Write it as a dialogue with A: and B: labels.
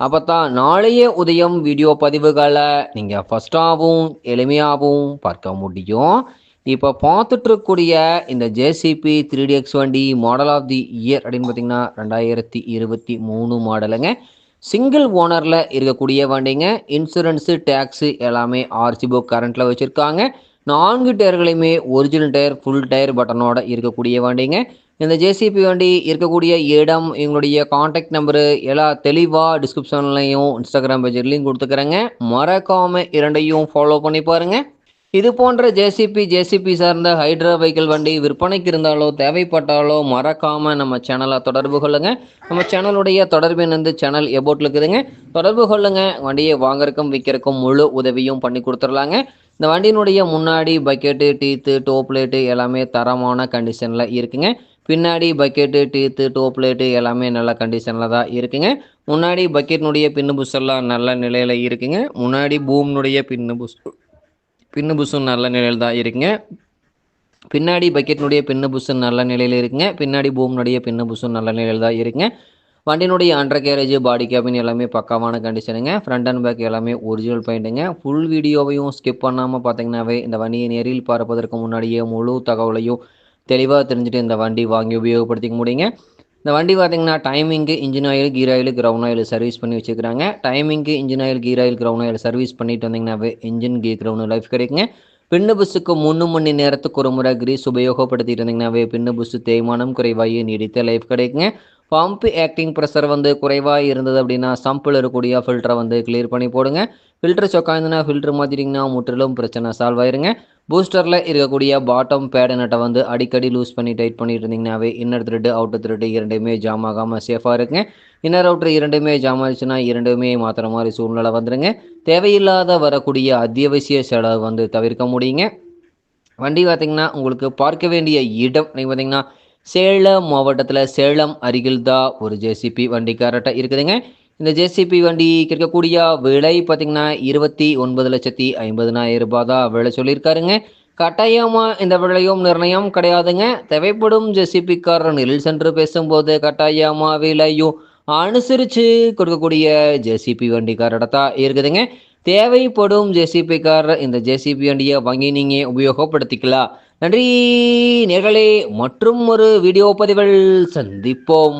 A: அப்போ தான் நாளைய உதயம் வீடியோ பதிவுகளை நீங்கள் ஃபஸ்ட்டாகவும் எளிமையாகவும் பார்க்க முடியும். இப்போ பார்த்துட்ருக்கக்கூடிய இந்த ஜேசிபி த்ரீ எக்ஸ் வண்டி மாடல் ஆஃப் தி இயர் அப்படின்னு பார்த்தீங்கன்னா ரெண்டாயிரத்தி இருபத்தி மூணு மாடலுங்க. சிங்கிள் ஓனரில் இருக்கக்கூடிய வண்டிங்க. இன்சூரன்ஸு டேக்ஸு எல்லாமே ஆர்சி புக் கரண்ட்டில் வச்சுருக்காங்க. நான்கு டயர்களையுமே ஒரிஜினல் டயர் ஃபுல் டயர் பட்டனோட இருக்கக்கூடிய வண்டிங்க. இந்த ஜேசிபி வண்டி இருக்கக்கூடிய இடம் எங்களுடைய காண்டாக்ட் நம்பரு எல்லா தெளிவாக டிஸ்கிரிப்ஷன்லையும் இன்ஸ்டாகிராம் பேஜ்லையும் கொடுத்துக்கிறேங்க. மறக்காமல் இரண்டையும் ஃபாலோ பண்ணி பாருங்கள் இது போன்ற ஜேசிபி ஜேசிபி சார்ந்த ஹைட்ரா வெஹிக்கிள் வண்டி விற்பனைக்கு இருந்தாலோ தேவைப்பட்டாலோ மறக்காம நம்ம சேனலை தொடர்பு கொள்ளுங்க. நம்ம சேனலுடைய தொடர்பு வந்து சேனல் எபோட்ல இருக்குதுங்க. தொடர்பு கொள்ளுங்க. வண்டியை வாங்கறக்கும் விற்கிறக்கும் முழு உதவியும் பண்ணி கொடுத்துடலாங்க. இந்த வண்டியினுடைய முன்னாடி பக்கெட்டு டீத்து டோப்லேட்டு எல்லாமே தரமான கண்டிஷனில் இருக்குங்க. பின்னாடி பக்கெட்டு டீத்து டோப்லேட்டு எல்லாமே நல்ல கண்டிஷனில் தான் இருக்குங்க. முன்னாடி பக்கெட்னுடைய பின்னு புஷ் எல்லாம் நல்ல நிலையில் இருக்குங்க. முன்னாடி பூம்னுடைய பின்னு புஷ் பின்னு புஷும் நல்ல நிலையில் தான் இருக்குங்க. பின்னாடி பக்கெட்னுடைய பின்னு புஷும் நல்ல நிலையில் இருக்குங்க. பின்னாடி பூம்னுடைய பின்னு புஷும் நல்ல நிலையில் தான் இருக்குங்க. வண்டியினுடைய அண்டர் கேரேஜ் பாடி கேபின் எல்லாமே பக்காவான கண்டிஷனுங்க ஃப்ரண்ட் அண்ட் பேக் எல்லாமே ஒரிஜினல் பெயிண்ட்டுங்க ஃபுல் வீடியோவையும் ஸ்கிப் பண்ணாமல் பார்த்தீங்கன்னாவே இந்த வண்டியை நேரில் பார்ப்பதற்கு முன்னாடியே முழு தகவலையும் தெளிவாக தெரிஞ்சுட்டு இந்த வண்டி வாங்கி உபயோகப்படுத்திக்க முடியுங்க. இந்த வண்டி பார்த்தீங்கன்னா timing engine oil gear oil ground oil service பண்ணி வச்சுக்கிறாங்க timing engine oil gear oil ground oil service பண்ணிட்டு வந்தீங்கன்னாவே இன்ஜின் கீர் கிரவுண்ட் லைஃப் கிடைக்குங்க. பின்னு புஸ்ஸுக்கு மூணு மணி நேரத்துக்கு ஒரு முறை கிரீஸ் உபயோகப்படுத்திட்டு இருந்தீங்கன்னாவே பின்னு புஸ்ஸு தேய்மானம் குறைவாகி நீடித்த லைஃப் கிடைக்குங்க. பம்ப் ஆக்டிங் ப்ரெஷர் வந்து குறைவாக இருந்தது அப்படின்னா சம்பில் இருக்கக்கூடிய ஃபில்டரை வந்து கிளியர் பண்ணி போடுங்க. ஃபில்டர் சொக்காயிருந்துன்னா ஃபில்டர் மாற்றிட்டிங்கன்னா முற்றிலும் பிரச்சனை சால்வ் ஆயிருங்க. பூஸ்டரில் இருக்கக்கூடிய பாட்டம் பேட் நட்டை வந்து அடிக்கடி லூஸ் பண்ணி டைட் பண்ணிட்டு இருந்தீங்கன்னாவே இன்னர் த்ரெட்டு அவுட்டர் த்ரெட்டு இரண்டுமே ஜாம் ஆகாமல் சேஃபாக இருக்குங்க இன்னர் அவுட்டர் இரண்டுமே ஜாம் ஆயிடுச்சுன்னா இரண்டுமே மாத்திர மாதிரி சூழ்நிலை வந்துடுங்க தேவையில்லாத வரக்கூடிய அத்தியாவசிய செலவு வந்து தவிர்க்க முடியுங்க. வண்டி பார்த்திங்கன்னா உங்களுக்கு பார்க்க வேண்டிய இடம் நீங்கள் பார்த்தீங்கன்னா சேலம் மாவட்டத்தில் சேலம் அருகில் தான் ஒரு ஜேசிபி வண்டி கரெக்டாக இருக்குதுங்க. இந்த ஜேசிபி வண்டி இருக்கக்கூடிய விலை பார்த்தீங்கன்னா இருபத்தி ஒன்பது லட்சத்தி ஐம்பதுனாயிரம் ரூபாய் தான் விலை சொல்லியிருக்காருங்க. கட்டாயமாக இந்த விலையும் நிர்ணயம் கிடையாதுங்க. தேவைப்படும் ஜேசிபிக்காரர் நெல் சென்று பேசும்போது கட்டாயமாக விலையும் அனுசரித்து கொடுக்கக்கூடிய ஜேசிபி வண்டிக்காரட தான் இருக்குதுங்க. தேவைப்படும் ஜேசிபிக்காரர் இந்த ஜேசிபி வண்டியை வாங்கி நீங்கள் உபயோகப்படுத்திக்கலாம். நன்றி நேர்களே மற்றும் ஒரு வீடியோ பதிவில் சந்திப்போம்.